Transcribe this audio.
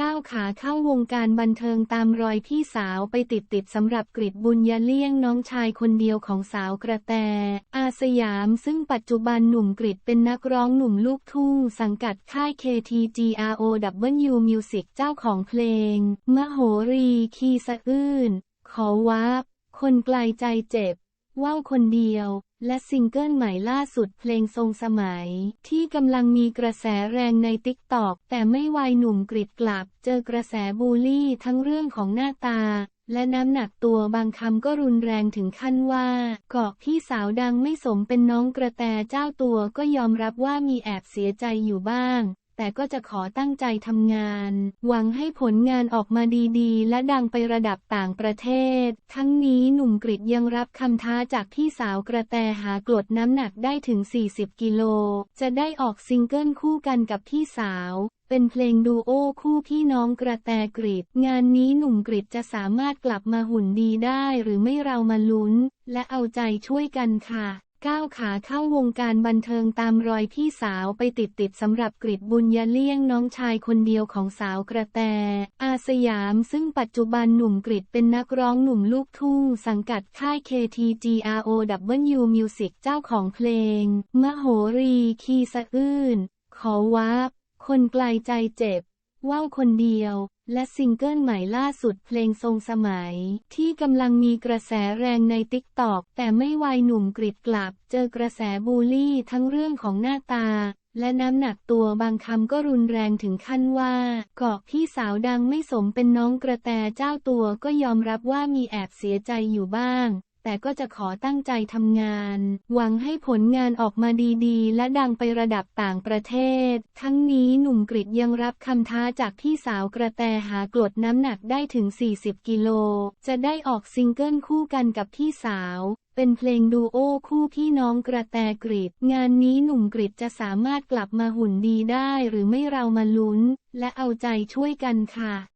ก้าวขาเข้าวงการบันเทิงตามรอยพี่สาวไปติดติดสำหรับกริดบุญยเลี่ยงน้องชายคนเดียวของสาวกระแต อาสยามซึ่งปัจจุบันหนุ่มกริดเป็นนักร้องหนุ่มลูกทุ่ง สังกัดค่าย KTGROW Music เจ้าของเพลง มโหรีคีสะอื้น ขอวับคนไกลใจเจ็บ ว่าวคนเดียว และซิงเกิลใหม่ล่าสุดเพลงทรงสมัย ที่กำลังมีกระแสแรงในติ๊กตอกแต่ไม่วัยหนุ่มกริดกลับ เจอกระแสบูลลี่ทั้งเรื่องของหน้าตา และน้ำหนักตัวบางคำก็รุนแรงถึงขั้นว่า เกาะพี่สาวดังไม่สมเป็นน้องกระแตเจ้าตัวก็ยอมรับว่ามีแอบเสียใจอยู่บ้าง แต่ก็จะขอตั้งใจทำงาน หวังให้ผลงานออกมาดีๆ และดังไประดับต่างประเทศ ทั้งนี้หนุ่มกริดยังรับคำท้าจากพี่สาวกระแตหากลดน้ำหนักได้ถึง 40 กิโล จะได้ออกซิงเกิลคู่กันกับพี่สาว เป็นเพลงดูโอคู่พี่น้องกระแตกริดงานนี้หนุ่มกริดจะสามารถกลับมาหุ่นดีได้หรือไม่เรามาลุ้น และเอาใจช่วยกันค่ะ ก้าวขาเข้าวงการบันเทิงตามรอยพี่สาวไปติดติดสำหรับกริดบุญยเลี่ยงน้องชายคนเดียวของสาวกระแต อาสยามซึ่งปัจจุบันหนุ่มกริดเป็นนักร้องหนุ่มลูกทุ่ง สังกัดค่าย KTGROW Music เจ้าของเพลง มโหรีคีสะอื้น ขอวับคนไกลใจเจ็บ ว่าวคนเดียว และซิงเกิลใหม่ล่าสุดเพลงทรงสมัย ที่กำลังมีกระแสแรงในติ๊กตอกแต่ไม่วายหนุ่มกริดกลับ เจอกระแสบูลลี่ทั้งเรื่องของหน้าตา และน้ำหนักตัวบางคำก็รุนแรงถึงขั้นว่าเกาะพี่สาวดังไม่สมเป็นน้องกระแตเจ้าตัวก็ยอมรับว่ามีแอบเสียใจอยู่บ้าง แต่ก็จะขอตั้งใจทำงาน หวังให้ผลงานออกมาดีๆ และดังไประดับต่างประเทศ ทั้งนี้หนุ่มกริดยังรับคำท้าจากพี่สาวกระแตหากลดน้ำหนักได้ถึง 40 กิโล จะได้ออกซิงเกิลคู่กันกับพี่สาว เป็นเพลงดูโอคู่พี่น้องกระแตกริดงานนี้หนุ่มกริดจะสามารถกลับมาหุ่นดีได้หรือไม่เรามาลุ้น และเอาใจช่วยกันค่ะ